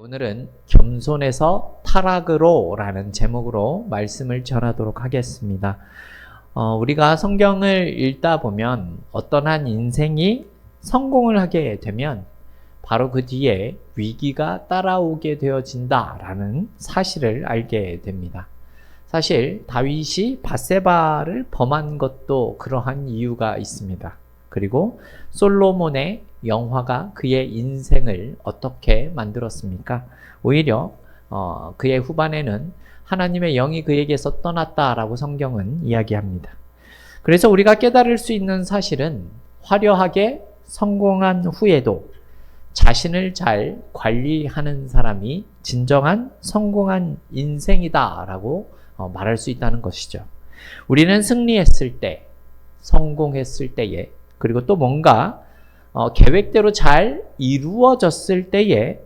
오늘은 겸손에서 타락으로 라는 제목으로 말씀을 전하도록 하겠습니다. 어, 우리가 성경을 읽다 보면 어떤 한 인생이 성공을 하게 되면 바로 그 뒤에 위기가 따라오게 되어진다라는 사실을 알게 됩니다. 사실 다윗이 바세바를 범한 것도 그러한 이유가 있습니다. 그리고 솔로몬의 영화가 그의 인생을 어떻게 만들었습니까? 오히려 어, 그의 후반에는 하나님의 영이 그에게서 떠났다라고 성경은 이야기합니다. 그래서 우리가 깨달을 수 있는 사실은 화려하게 성공한 후에도 자신을 잘 관리하는 사람이 진정한 성공한 인생이다라고 어, 말할 수 있다는 것이죠. 우리는 승리했을 때, 성공했을 때에, 그리고 또 뭔가 어, 계획대로 잘 이루어졌을 때에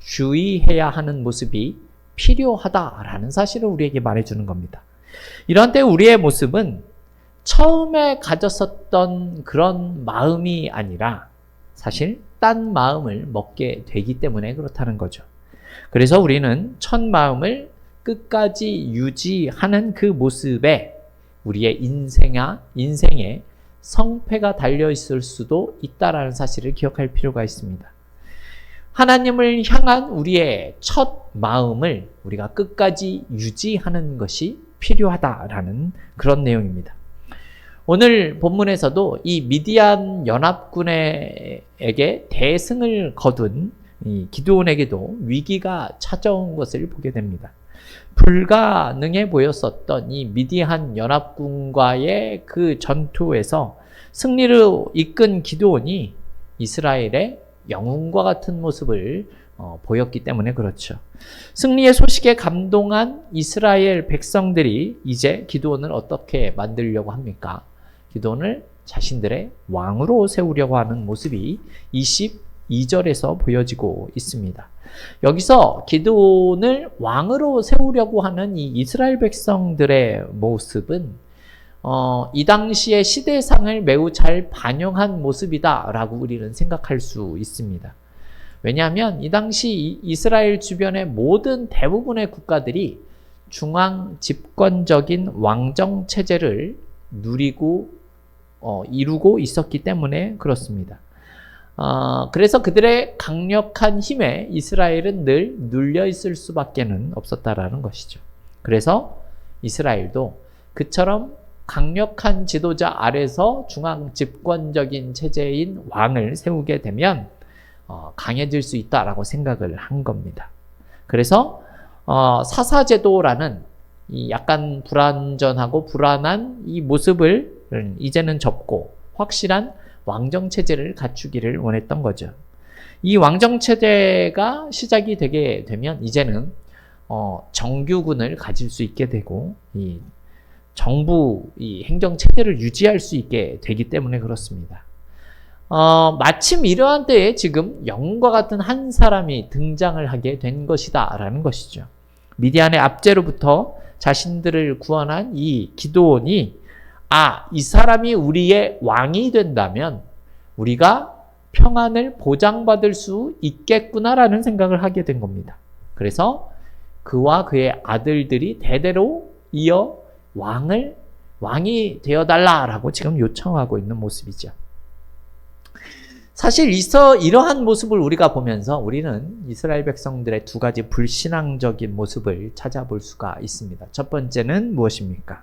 주의해야 하는 모습이 필요하다라는 사실을 우리에게 말해주는 겁니다. 이런 때 우리의 모습은 처음에 가졌었던 그런 마음이 아니라 사실 딴 마음을 먹게 되기 때문에 그렇다는 거죠. 그래서 우리는 첫 마음을 끝까지 유지하는 그 모습에 우리의 인생아, 인생에 성패가 달려 있을 수도 있다라는 사실을 기억할 필요가 있습니다. 하나님을 향한 우리의 첫 마음을 우리가 끝까지 유지하는 것이 필요하다라는 그런 내용입니다. 오늘 본문에서도 이 미디안 연합군에게 대승을 거둔 이 기드온에게도 위기가 찾아온 것을 보게 됩니다. 불가능해 보였었던 이 미디안 연합군과의 그 전투에서 승리를 이끈 기드온이 이스라엘의 영웅과 같은 모습을 어, 보였기 때문에 그렇죠. 승리의 소식에 감동한 이스라엘 백성들이 이제 기드온을 어떻게 만들려고 합니까? 기드온을 자신들의 왕으로 세우려고 하는 모습이 22절에서 보여지고 있습니다. 여기서 기드온을 왕으로 세우려고 하는 이 이스라엘 백성들의 모습은 어, 이 당시의 시대상을 매우 잘 반영한 모습이다라고 우리는 생각할 수 있습니다. 왜냐하면 이 당시 이스라엘 주변의 모든 대부분의 국가들이 중앙 집권적인 왕정 체제를 누리고 어, 이루고 있었기 때문에 그렇습니다. 어, 그래서 그들의 강력한 힘에 이스라엘은 늘 눌려 있을 수밖에는 없었다라는 것이죠. 그래서 이스라엘도 그처럼 강력한 지도자 아래서 중앙 집권적인 체제인 왕을 세우게 되면 어, 강해질 수 있다라고 생각을 한 겁니다. 그래서 어, 사사제도라는 이 약간 불안전하고 불안한 이 모습을 이제는 접고 확실한 왕정 체제를 갖추기를 원했던 거죠. 이 왕정 체제가 시작이 되게 되면 이제는 어, 정규군을 가질 수 있게 되고 이 정부 이 행정 체제를 유지할 수 있게 되기 때문에 그렇습니다. 어, 마침 이러한 때에 지금 영과 같은 한 사람이 등장을 하게 된 것이다라는 것이죠. 미디안의 압제로부터 자신들을 구원한 이 기도원이 아, 이 사람이 우리의 왕이 된다면 우리가 평안을 보장받을 수 있겠구나라는 생각을 하게 된 겁니다. 그래서 그와 그의 아들들이 대대로 이어 왕을 왕이 되어 달라라고 지금 요청하고 있는 모습이죠. 사실 있어 이러한 모습을 우리가 보면서 우리는 이스라엘 백성들의 두 가지 불신앙적인 모습을 찾아볼 수가 있습니다. 첫 번째는 무엇입니까?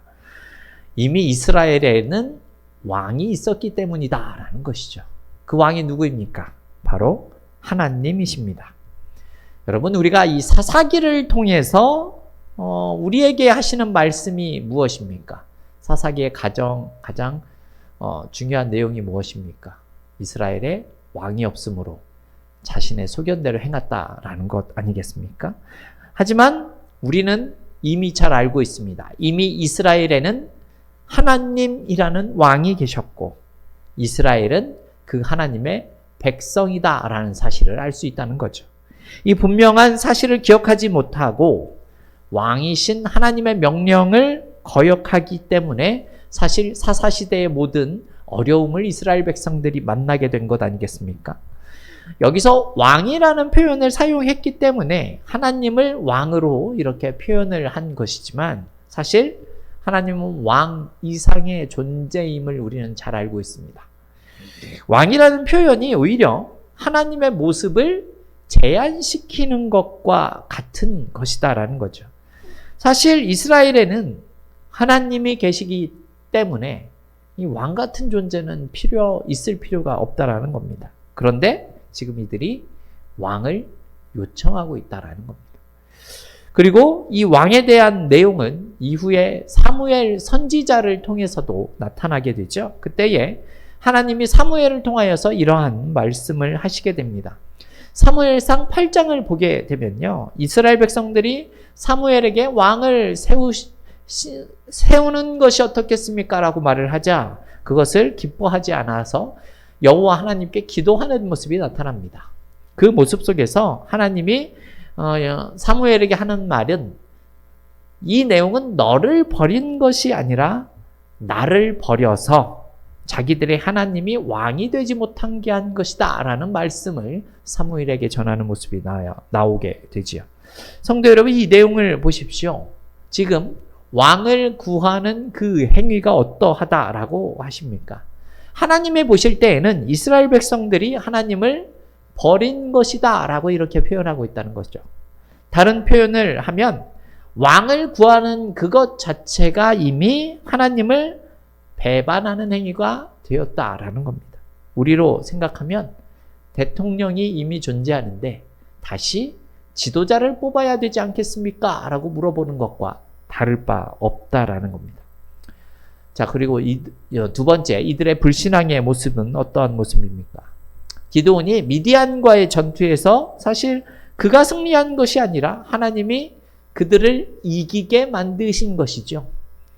이미 이스라엘에는 왕이 있었기 때문이다라는 것이죠. 그 왕이 누구입니까? 바로 하나님이십니다. 여러분, 우리가 이 사사기를 통해서 어, 우리에게 하시는 말씀이 무엇입니까? 사사기의 가정, 가장 어, 중요한 내용이 무엇입니까? 이스라엘의 왕이 없으므로 자신의 소견대로 행했다라는 것 아니겠습니까? 하지만 우리는 이미 잘 알고 있습니다. 이미 이스라엘에는 하나님이라는 왕이 계셨고 이스라엘은 그 하나님의 백성이다라는 사실을 알 수 있다는 거죠. 이 분명한 사실을 기억하지 못하고 왕이신 하나님의 명령을 거역하기 때문에 사실 사사시대의 모든 어려움을 이스라엘 백성들이 만나게 된 것 아니겠습니까? 여기서 왕이라는 표현을 사용했기 때문에 하나님을 왕으로 이렇게 표현을 한 것이지만 사실 하나님은 왕 이상의 존재임을 우리는 잘 알고 있습니다. 왕이라는 표현이 오히려 하나님의 모습을 제한시키는 것과 같은 것이다라는 거죠. 사실 이스라엘에는 하나님이 계시기 때문에 이 왕 같은 존재는 필요 있을 필요가 없다라는 겁니다. 그런데 지금 이들이 왕을 요청하고 있다라는 겁니다. 그리고 이 왕에 대한 내용은 이후에 사무엘 선지자를 통해서도 나타나게 되죠. 그때에 하나님이 사무엘을 통하여서 이러한 말씀을 하시게 됩니다. 사무엘상 8장을 보게 되면요. 이스라엘 백성들이 사무엘에게 왕을 세우, 세우는 것이 어떻겠습니까? 라고 말을 하자 그것을 기뻐하지 않아서 여호와 하나님께 기도하는 모습이 나타납니다. 그 모습 속에서 하나님이 어, 사무엘에게 하는 말은 이 내용은 너를 버린 것이 아니라 나를 버려서 자기들의 하나님이 왕이 되지 못한 게 한 것이다 라는 말씀을 사무엘에게 전하는 모습이 나오게 되지요. 성도 여러분 이 내용을 보십시오. 지금 왕을 구하는 그 행위가 어떠하다라고 하십니까? 하나님이 보실 때에는 이스라엘 백성들이 하나님을 버린 것이다 라고 이렇게 표현하고 있다는 거죠. 다른 표현을 하면 왕을 구하는 그것 자체가 이미 하나님을 배반하는 행위가 되었다라는 겁니다. 우리로 생각하면 대통령이 이미 존재하는데 다시 지도자를 뽑아야 되지 않겠습니까? 라고 물어보는 것과 다를 바 없다라는 겁니다. 자, 그리고 이, 두 번째, 이들의 불신앙의 모습은 어떠한 모습입니까? 기도원이 미디안과의 전투에서 사실 그가 승리한 것이 아니라 하나님이 그들을 이기게 만드신 것이죠.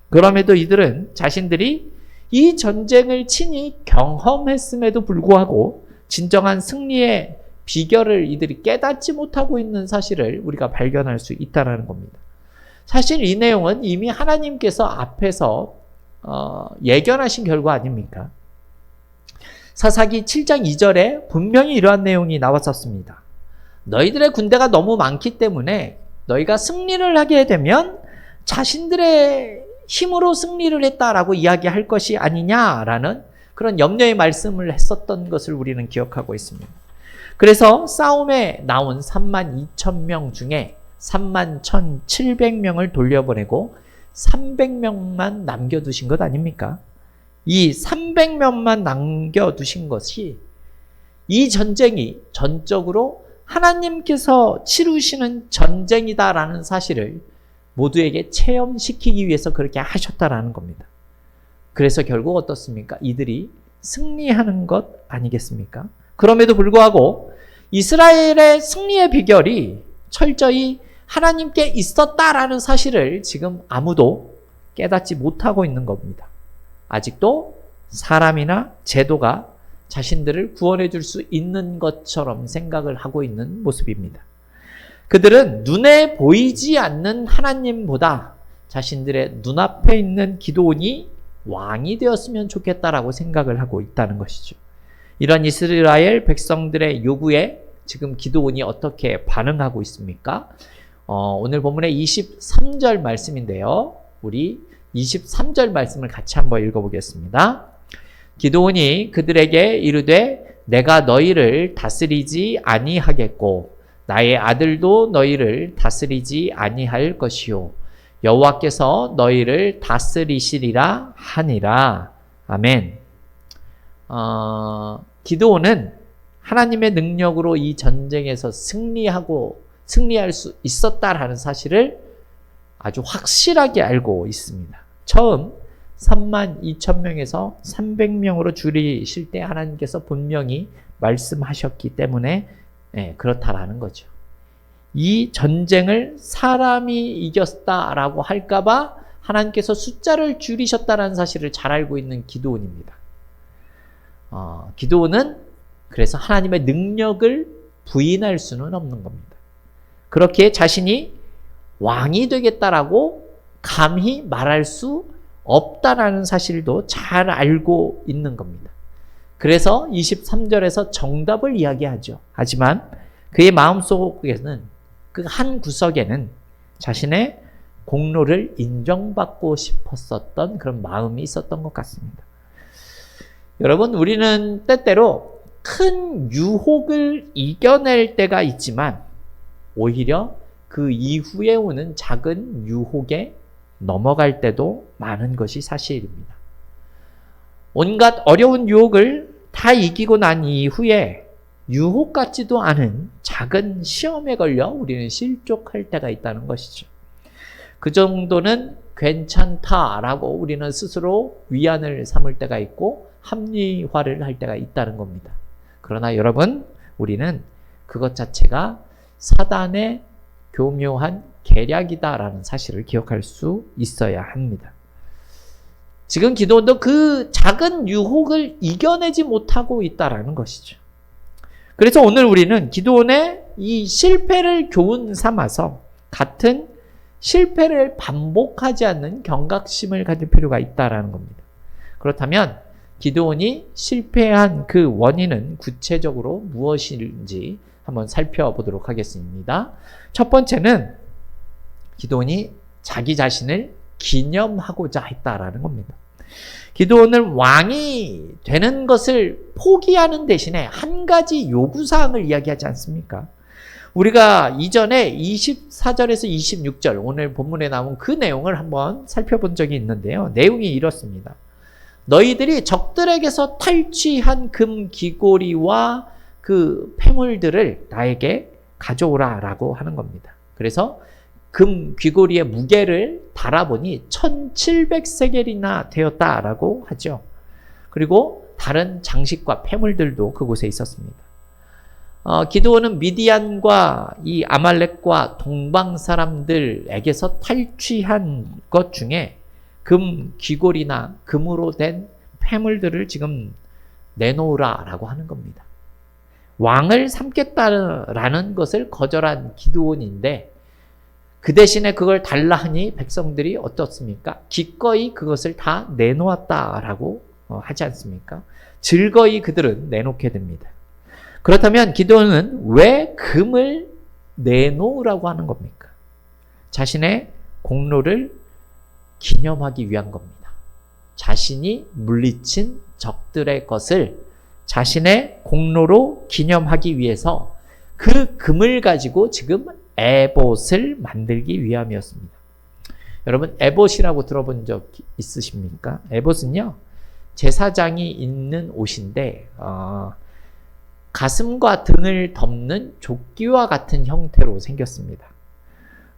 그럼에도 이들은 자신들이 이 전쟁을 친히 경험했음에도 불구하고 진정한 승리의 비결을 이들이 깨닫지 못하고 있는 사실을 우리가 발견할 수 있다는 겁니다. 사실 이 내용은 이미 하나님께서 앞에서 어, 예견하신 결과 아닙니까? 사사기 7장 2절에 분명히 이러한 내용이 나왔었습니다. 너희들의 군대가 너무 많기 때문에 너희가 승리를 하게 되면 자신들의 힘으로 승리를 했다라고 이야기할 것이 아니냐라는 그런 염려의 말씀을 했었던 것을 우리는 기억하고 있습니다. 그래서 싸움에 나온 3만 2천 명 중에 3만 1,700명을 돌려보내고 300명만 남겨두신 것 아닙니까? 이 300명만 남겨두신 것이 이 전쟁이 전적으로 하나님께서 치루시는 전쟁이다라는 사실을 모두에게 체험시키기 위해서 그렇게 하셨다라는 겁니다. 그래서 결국 어떻습니까? 이들이 승리하는 것 아니겠습니까? 그럼에도 불구하고 이스라엘의 승리의 비결이 철저히 하나님께 있었다라는 사실을 지금 아무도 깨닫지 못하고 있는 겁니다. 아직도 사람이나 제도가 자신들을 구원해 줄 수 있는 것처럼 생각을 하고 있는 모습입니다. 그들은 눈에 보이지 않는 하나님보다 자신들의 눈앞에 있는 기도원이 왕이 되었으면 좋겠다라고 생각을 하고 있다는 것이죠. 이런 이스라엘 백성들의 요구에 지금 기도원이 어떻게 반응하고 있습니까? 어, 오늘 본문의 23절 말씀인데요. 우리 23절 말씀을 같이 한번 읽어보겠습니다. 기도원이 그들에게 이르되 내가 너희를 다스리지 아니하겠고 나의 아들도 너희를 다스리지 아니할 것이요 여호와께서 너희를 다스리시리라 하니라 아멘. 어, 기도원은 하나님의 능력으로 이 전쟁에서 승리하고 승리할 수 있었다라는 사실을 아주 확실하게 알고 있습니다. 처음 3만 2천 명에서 300명으로 줄이실 때 하나님께서 분명히 말씀하셨기 때문에 네, 그렇다라는 거죠. 이 전쟁을 사람이 이겼다라고 할까봐 하나님께서 숫자를 줄이셨다라는 사실을 잘 알고 있는 기도원입니다. 어, 기도원은 그래서 하나님의 능력을 부인할 수는 없는 겁니다. 그렇게 자신이 왕이 되겠다라고 감히 말할 수 없다라는 사실도 잘 알고 있는 겁니다. 그래서 23절에서 정답을 이야기하죠. 하지만 그의 마음속에는 그 한 구석에는 자신의 공로를 인정받고 싶었었던 그런 마음이 있었던 것 같습니다. 여러분, 우리는 때때로 큰 유혹을 이겨낼 때가 있지만 오히려 그 이후에 오는 작은 유혹에 넘어갈 때도 많은 것이 사실입니다. 온갖 어려운 유혹을 다 이기고 난 이후에 유혹 같지도 않은 작은 시험에 걸려 우리는 실족할 때가 있다는 것이죠. 그 정도는 괜찮다라고 우리는 스스로 위안을 삼을 때가 있고 합리화를 할 때가 있다는 겁니다. 그러나 여러분, 우리는 그것 자체가 사단의 교묘한 계략이다라는 사실을 기억할 수 있어야 합니다. 지금 기도원도 그 작은 유혹을 이겨내지 못하고 있다라는 것이죠. 그래서 오늘 우리는 기도원의 이 실패를 교훈 삼아서 같은 실패를 반복하지 않는 경각심을 가질 필요가 있다라는 겁니다. 그렇다면 기도원이 실패한 그 원인은 구체적으로 무엇인지 한번 살펴보도록 하겠습니다. 첫 번째는 기도원이 자기 자신을 기념하고자 했다라는 겁니다. 기도원을 왕이 되는 것을 포기하는 대신에 한 가지 요구사항을 이야기하지 않습니까? 우리가 이전에 24절에서 26절, 오늘 본문에 나온 그 내용을 한번 살펴본 적이 있는데요. 내용이 이렇습니다. 너희들이 적들에게서 탈취한 금 귀고리와 그 폐물들을 나에게 가져오라 라고 하는 겁니다. 그래서 금 귀고리의 무게를 달아보니 1700세겔이나 되었다라고 하죠. 그리고 다른 장식과 폐물들도 그곳에 있었습니다. 어, 기도원은 미디안과 이 아말렉과 동방 사람들에게서 탈취한 것 중에 금 귀골이나 금으로 된 폐물들을 지금 내놓으라라고 하는 겁니다. 왕을 삼겠다라는 것을 거절한 기도원인데 그 대신에 그걸 달라 하니 백성들이 어떻습니까? 기꺼이 그것을 다 내놓았다라고 어, 하지 않습니까? 즐거이 그들은 내놓게 됩니다. 그렇다면 기도는 왜 금을 내놓으라고 하는 겁니까? 자신의 공로를 기념하기 위한 겁니다. 자신이 물리친 적들의 것을 자신의 공로로 기념하기 위해서 그 금을 가지고 지금 에봇을 만들기 위함이었습니다. 여러분 에봇이라고 들어본 적 있으십니까? 에봇은요 제사장이 입는 옷인데 어, 가슴과 등을 덮는 조끼와 같은 형태로 생겼습니다.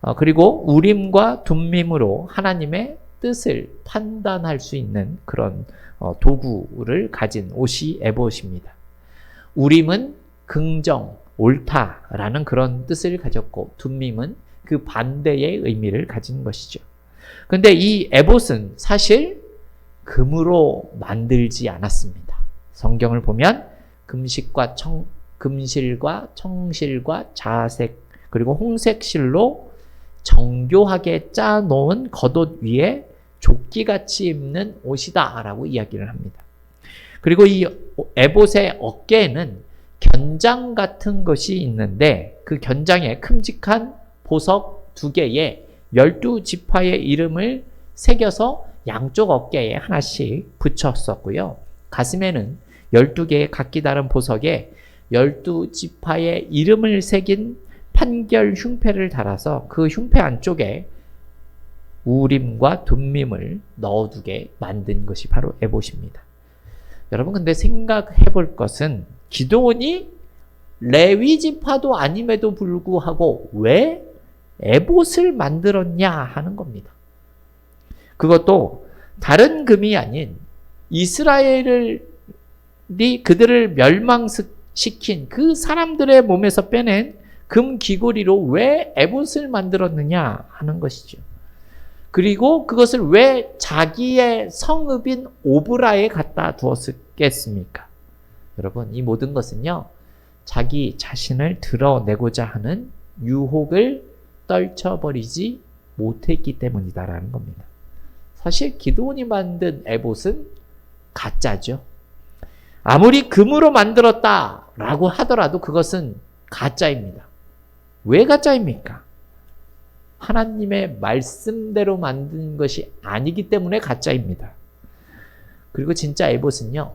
어, 그리고 우림과 둠밈으로 하나님의 뜻을 판단할 수 있는 그런 어, 도구를 가진 옷이 에봇입니다. 우림은 긍정, 옳다라는 그런 뜻을 가졌고 둠밈은 그 반대의 의미를 가진 것이죠. 근데 이 에봇은 사실 금으로 만들지 않았습니다. 성경을 보면 금식과 청, 금실과 청실과 자색 그리고 홍색실로 정교하게 짜놓은 겉옷 위에 조끼같이 입는 옷이다라고 이야기를 합니다. 그리고 이 에봇의 어깨에는 견장 같은 것이 있는데 그 견장에 큼직한 보석 두 개에 열두 지파의 이름을 새겨서 양쪽 어깨에 하나씩 붙였었고요. 가슴에는 12개의 각기 다른 보석에 12지파의 이름을 새긴 판결 흉패를 달아서 그 흉패 안쪽에 우림과 둠밈을 넣어두게 만든 것이 바로 에봇입니다. 여러분 근데 생각해 볼 것은 기도원이 레위 지파도 아님에도 불구하고 왜 에봇을 만들었냐 하는 겁니다. 그것도 다른 금이 아닌 이스라엘을 그들을 멸망시킨 그 사람들의 몸에서 빼낸 금 귀고리로 왜 에봇을 만들었느냐 하는 것이죠. 그리고 그것을 왜 자기의 성읍인 오브라에 갖다 두었겠습니까? 여러분, 이 모든 것은요, 자기 자신을 드러내고자 하는 유혹을 떨쳐버리지 못했기 때문이다라는 겁니다. 사실 기도원이 만든 에봇은 가짜죠. 아무리 금으로 만들었다라고 하더라도 그것은 가짜입니다. 왜 가짜입니까? 하나님의 말씀대로 만든 것이 아니기 때문에 가짜입니다. 그리고 진짜 에봇은요,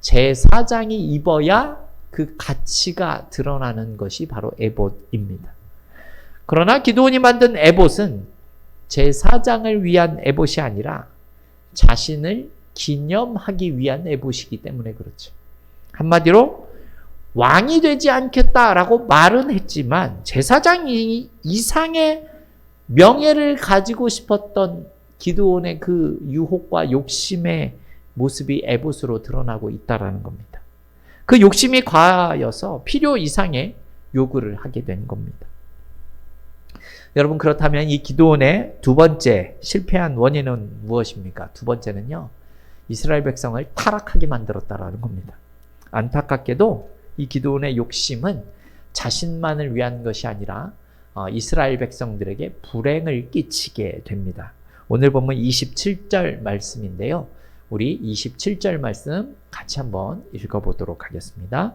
제사장이 입어야 그 가치가 드러나는 것이 바로 에봇입니다. 그러나 기도원이 만든 에봇은 제사장을 위한 에봇이 아니라 자신을 기념하기 위한 에봇이기 때문에 그렇죠. 한마디로 왕이 되지 않겠다라고 말은 했지만 제사장이 이상의 명예를 가지고 싶었던 기도원의 그 유혹과 욕심의 모습이 에봇으로 드러나고 있다라는 겁니다. 그 욕심이 과하여서 필요 이상의 요구를 하게 된 겁니다. 여러분 그렇다면 이 기도원의 두 번째 실패한 원인은 무엇입니까? 두 번째는요. 이스라엘 백성을 타락하게 만들었다라는 겁니다. 안타깝게도 이 기도원의 욕심은 자신만을 위한 것이 아니라 어, 이스라엘 백성들에게 불행을 끼치게 됩니다. 오늘 보면 27절 말씀인데요. 우리 27절 말씀 같이 한번 읽어보도록 하겠습니다.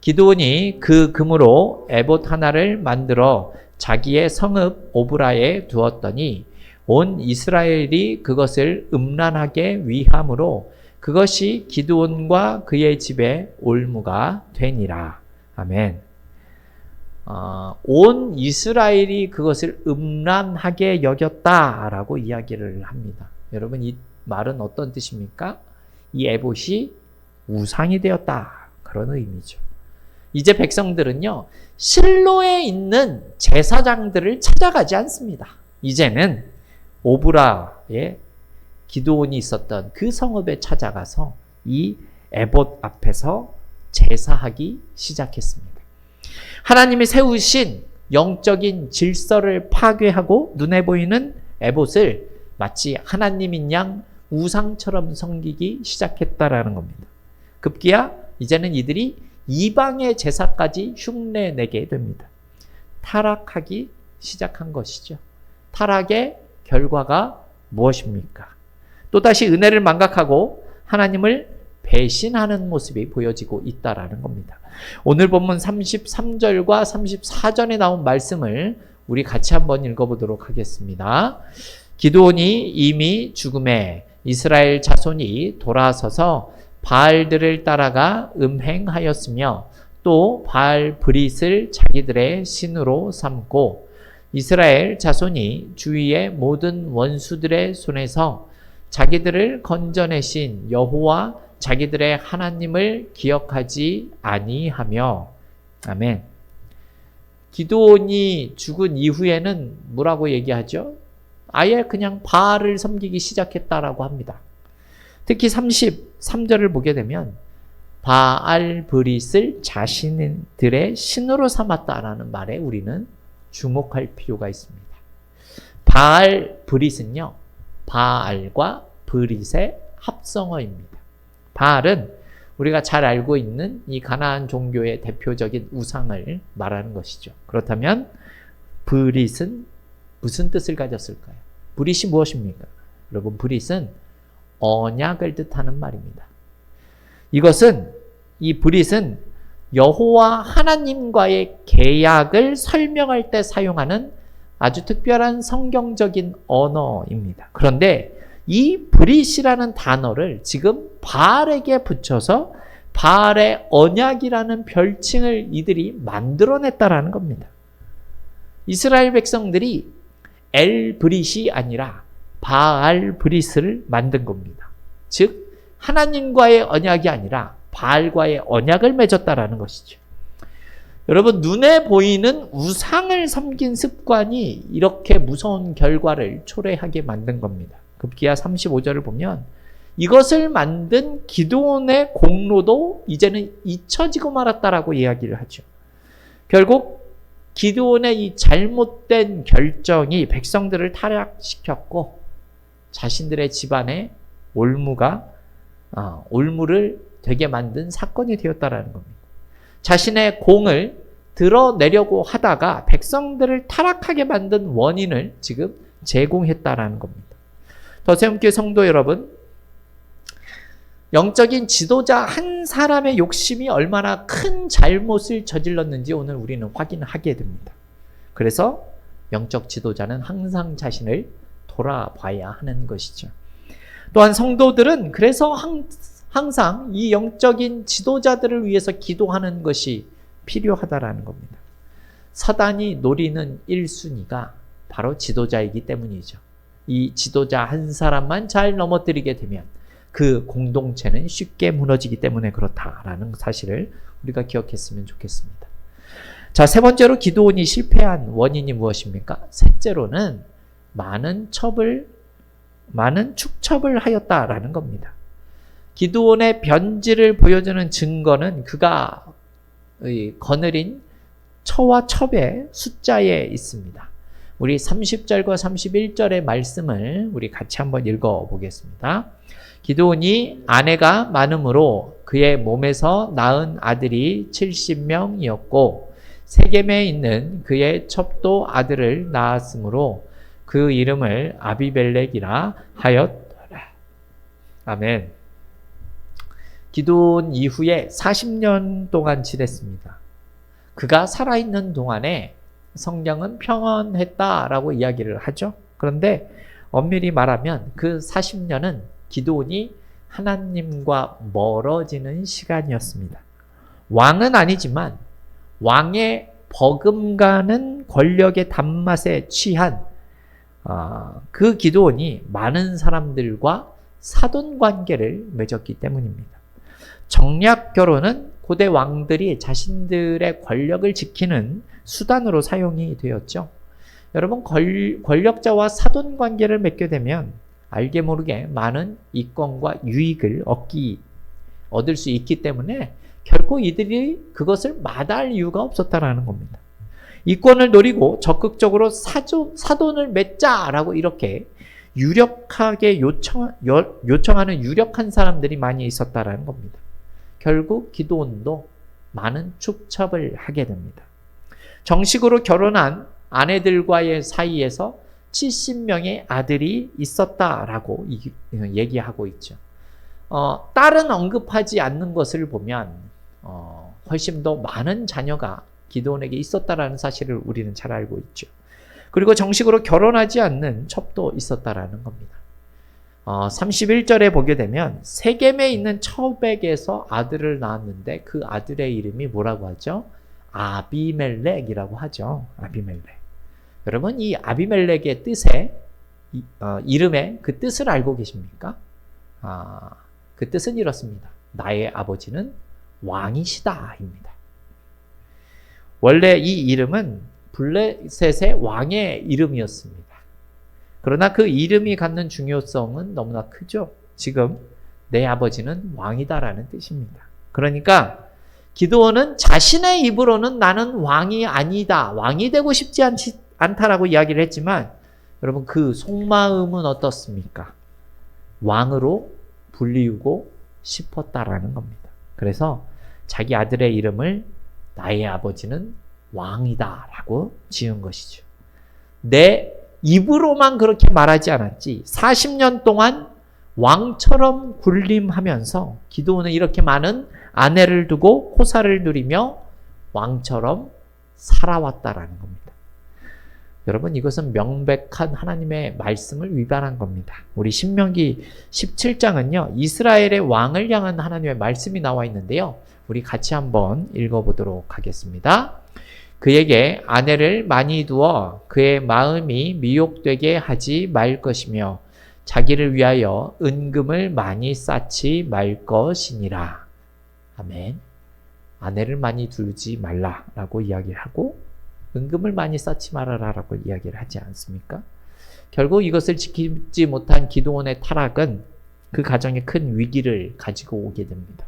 기도원이 그 금으로 에봇 하나를 만들어 자기의 성읍 오브라에 두었더니 온 이스라엘이 그것을 음란하게 위함으로 그것이 기드온과 그의 집에 올무가 되니라. 아멘. 어, 온 이스라엘이 그것을 음란하게 여겼다라고 이야기를 합니다. 여러분 이 말은 어떤 뜻입니까? 이 에봇이 우상이 되었다 그런 의미죠. 이제 백성들은요 실로에 있는 제사장들을 찾아가지 않습니다. 이제는 오브라의 기도원이 있었던 그 성읍에 찾아가서 이 에봇 앞에서 제사하기 시작했습니다. 하나님이 세우신 영적인 질서를 파괴하고 눈에 보이는 에봇을 마치 하나님인 양 우상처럼 섬기기 시작했다라는 겁니다. 급기야 이제는 이들이 이방의 제사까지 흉내 내게 됩니다. 타락하기 시작한 것이죠. 타락의 결과가 무엇입니까? 또다시 은혜를 망각하고 하나님을 배신하는 모습이 보여지고 있다라는 겁니다. 오늘 본문 33절과 34절에 나온 말씀을 우리 같이 한번 읽어보도록 하겠습니다. 기도온이 이미 죽음에 이스라엘 자손이 돌아서서 바알들을 따라가 음행하였으며 또 바알 브릿을 자기들의 신으로 삼고 이스라엘 자손이 주위의 모든 원수들의 손에서 자기들을 건져내신 여호와 자기들의 하나님을 기억하지 아니하며 아멘. 기도원이 죽은 이후에는 뭐라고 얘기하죠? 아예 그냥 바알을 섬기기 시작했다라고 합니다. 특히 33절을 보게 되면 바알 브릿을 자신들의 신으로 삼았다라는 말에 우리는 주목할 필요가 있습니다. 바알 브릿은요. 바알과 브릿의 합성어입니다. 바알은 우리가 잘 알고 있는 이 가나안 종교의 대표적인 우상을 말하는 것이죠. 그렇다면 브릿은 무슨 뜻을 가졌을까요? 브릿이 무엇입니까? 여러분 브릿은 언약을 뜻하는 말입니다. 이것은 이 브릿은 여호와 하나님과의 계약을 설명할 때 사용하는 아주 특별한 성경적인 언어입니다. 그런데 이 브릿이라는 단어를 지금 바알에게 붙여서 바알의 언약이라는 별칭을 이들이 만들어냈다라는 겁니다. 이스라엘 백성들이 엘 브릿이 아니라 바알 브릿을 만든 겁니다. 즉 하나님과의 언약이 아니라 바알과의 언약을 맺었다라는 것이죠. 여러분 눈에 보이는 우상을 섬긴 습관이 이렇게 무서운 결과를 초래하게 만든 겁니다. 급기야 35절을 보면 이것을 만든 기도원의 공로도 이제는 잊혀지고 말았다라고 이야기를 하죠. 결국 기도원의 이 잘못된 결정이 백성들을 타락시켰고 자신들의 집안에 올무가 어, 올무를 되게 만든 사건이 되었다라는 겁니다. 자신의 공을 드러내려고 하다가 백성들을 타락하게 만든 원인을 지금 제공했다라는 겁니다. 더세움교 성도 여러분, 영적인 지도자 한 사람의 욕심이 얼마나 큰 잘못을 저질렀는지 오늘 우리는 확인하게 됩니다. 그래서 영적 지도자는 항상 자신을 돌아봐야 하는 것이죠. 또한 성도들은 그래서 항상 이 영적인 지도자들을 위해서 기도하는 것이 필요하다라는 겁니다. 사단이 노리는 1순위가 바로 지도자이기 때문이죠. 이 지도자 한 사람만 잘 넘어뜨리게 되면 그 공동체는 쉽게 무너지기 때문에 그렇다라는 사실을 우리가 기억했으면 좋겠습니다. 자, 세 번째로 기도원이 실패한 원인이 무엇입니까? 셋째로는 많은 첩을, 많은 축첩을 하였다라는 겁니다. 기도원의 변질을 보여주는 증거는 그가 거느린 처와 첩의 숫자에 있습니다. 우리 30절과 31절의 말씀을 우리 같이 한번 읽어 보겠습니다. 기도원이 아내가 많음으로 그의 몸에서 낳은 아들이 70명이었고 세겜에 있는 그의 첩도 아들을 낳았으므로 그 이름을 아비벨렉이라 하였더라. 아멘. 기도원 이후에 40년 동안 지냈습니다. 그가 살아있는 동안에 성경은 평안했다라고 이야기를 하죠. 그런데 엄밀히 말하면 그 40년은 기도원이 하나님과 멀어지는 시간이었습니다. 왕은 아니지만 왕의 버금가는 권력의 단맛에 취한 어, 그 기도원이 많은 사람들과 사돈 관계를 맺었기 때문입니다. 정략 결혼은 고대 왕들이 자신들의 권력을 지키는 수단으로 사용이 되었죠. 여러분 권, 권력자와 사돈 관계를 맺게 되면 알게 모르게 많은 이권과 유익을 얻기 얻을 수 있기 때문에 결코 이들이 그것을 마다할 이유가 없었다라는 겁니다. 이권을 노리고 적극적으로 사조, 사돈을 맺자라고 이렇게 유력하게 요청, 요청하는 유력한 사람들이 많이 있었다라는 겁니다. 결국 기도원도 많은 축첩을 하게 됩니다. 정식으로 결혼한 아내들과의 사이에서 70명의 아들이 있었다라고 얘기하고 있죠. 어, 딸은 언급하지 않는 것을 보면 어, 훨씬 더 많은 자녀가 기도원에게 있었다라는 사실을 우리는 잘 알고 있죠. 그리고 정식으로 결혼하지 않는 첩도 있었다라는 겁니다. 어, 31절에 보게 되면 세겜에 있는 첩에게서 아들을 낳았는데 그 아들의 이름이 뭐라고 하죠? 아비멜렉이라고 하죠. 아비멜렉. 여러분 이 아비멜렉의 뜻에 어, 이름의 그 뜻을 알고 계십니까? 아, 그 뜻은 이렇습니다. 나의 아버지는 왕이시다입니다. 원래 이 이름은 블레셋의 왕의 이름이었습니다. 그러나 그 이름이 갖는 중요성은 너무나 크죠. 지금 내 아버지는 왕이다라는 뜻입니다. 그러니까 기도원은 자신의 입으로는 나는 왕이 아니다. 왕이 되고 싶지 않지, 않다라고 이야기를 했지만 여러분 그 속마음은 어떻습니까? 왕으로 불리우고 싶었다라는 겁니다. 그래서 자기 아들의 이름을 나의 아버지는 왕이다라고 지은 것이죠. 내 입으로만 그렇게 말하지 않았지 40년 동안 왕처럼 군림하면서 기도원은 이렇게 많은 아내를 두고 호사를 누리며 왕처럼 살아왔다라는 겁니다. 여러분 이것은 명백한 하나님의 말씀을 위반한 겁니다. 우리 신명기 17장은요. 이스라엘의 왕을 향한 하나님의 말씀이 나와 있는데요. 우리 같이 한번 읽어보도록 하겠습니다. 그에게 아내를 많이 두어 그의 마음이 미혹되게 하지 말 것이며 자기를 위하여 은금을 많이 쌓지 말 것이니라. 아멘. 아내를 많이 두지 말라라고 이야기를 하고 은금을 많이 쌓지 말아라라고 이야기를 하지 않습니까? 결국 이것을 지키지 못한 기도원의 타락은 그 가정에 큰 위기를 가지고 오게 됩니다.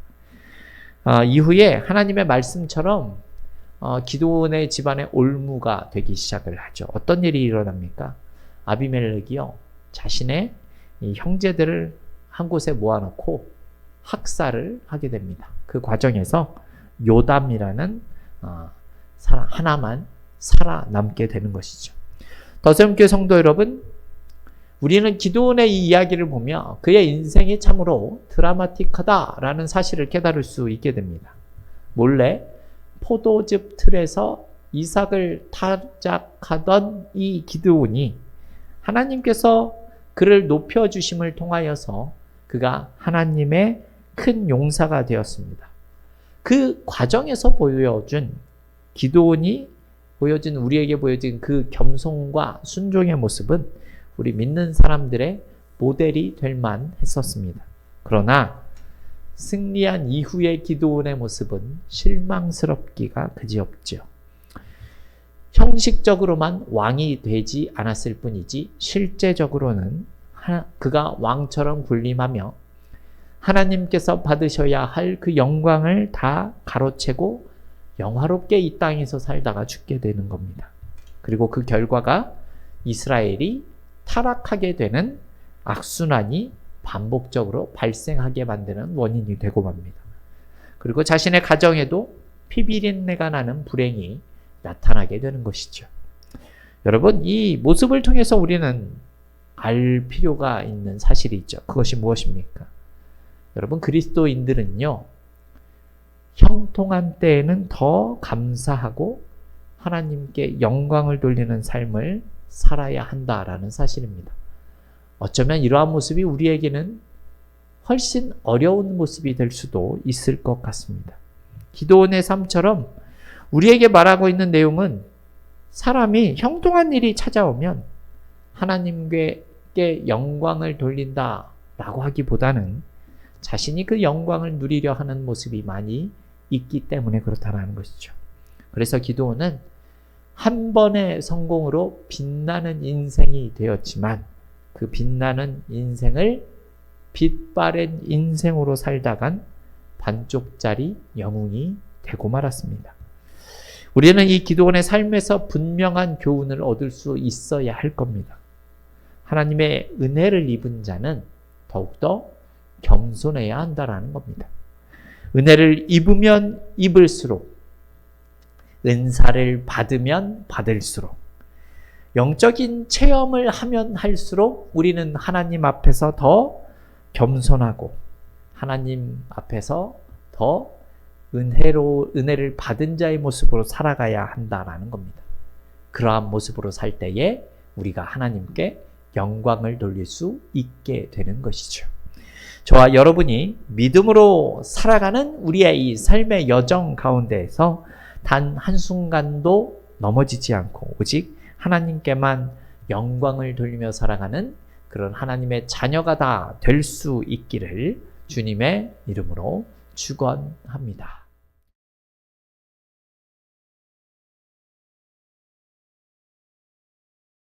어, 이후에 하나님의 말씀처럼 어, 기도원의 집안의 올무가 되기 시작을 하죠. 어떤 일이 일어납니까? 아비멜렉이요 자신의 형제들을 한 곳에 모아놓고 학살을 하게 됩니다. 그 과정에서 요담이라는 어, 사람 하나만 살아남게 되는 것이죠. 더샘교 성도 여러분, 우리는 기도원의 이 이야기를 보며 그의 인생이 참으로 드라마틱하다라는 사실을 깨달을 수 있게 됩니다. 몰래 포도즙 틀에서 이삭을 타작하던 이 기드온이 하나님께서 그를 높여주심을 통하여서 그가 하나님의 큰 용사가 되었습니다. 그 과정에서 보여준 기도원이 보여준 우리에게 보여진 그 겸손과 순종의 모습은 우리 믿는 사람들의 모델이 될 만 했었습니다. 그러나 승리한 이후의 기도원의 모습은 실망스럽기가 그지없죠. 형식적으로만 왕이 되지 않았을 뿐이지 실제적으로는 그가 왕처럼 군림하며 하나님께서 받으셔야 할 그 영광을 다 가로채고 영화롭게 이 땅에서 살다가 죽게 되는 겁니다. 그리고 그 결과가 이스라엘이 타락하게 되는 악순환이 반복적으로 발생하게 만드는 원인이 되고 맙니다. 그리고 자신의 가정에도 피비린내가 나는 불행이 나타나게 되는 것이죠. 여러분, 이 모습을 통해서 우리는 알 필요가 있는 사실이 있죠. 그것이 무엇입니까? 여러분, 그리스도인들은요, 형통한 때에는 더 감사하고 하나님께 영광을 돌리는 삶을 살아야 한다라는 사실입니다. 어쩌면 이러한 모습이 우리에게는 훨씬 어려운 모습이 될 수도 있을 것 같습니다. 기도원의 삶처럼 우리에게 말하고 있는 내용은 사람이 형통한 일이 찾아오면 하나님께 영광을 돌린다 라고 하기보다는 자신이 그 영광을 누리려 하는 모습이 많이 있기 때문에 그렇다는 것이죠. 그래서 기도원은 한 번의 성공으로 빛나는 인생이 되었지만 그 빛나는 인생을 빛바랜 인생으로 살다간 반쪽짜리 영웅이 되고 말았습니다. 우리는 이 기도원의 삶에서 분명한 교훈을 얻을 수 있어야 할 겁니다. 하나님의 은혜를 입은 자는 더욱더 겸손해야 한다라는 겁니다. 은혜를 입으면 입을수록 은사를 받으면 받을수록 영적인 체험을 하면 할수록 우리는 하나님 앞에서 더 겸손하고 하나님 앞에서 더 은혜로 은혜를 받은 자의 모습으로 살아가야 한다라는 겁니다. 그러한 모습으로 살 때에 우리가 하나님께 영광을 돌릴 수 있게 되는 것이죠. 저와 여러분이 믿음으로 살아가는 우리의 이 삶의 여정 가운데에서 단 한순간도 넘어지지 않고 오직 하나님께만 영광을 돌리며 살아가는 그런 하나님의 자녀가 다 될 수 있기를 주님의 이름으로 축원합니다.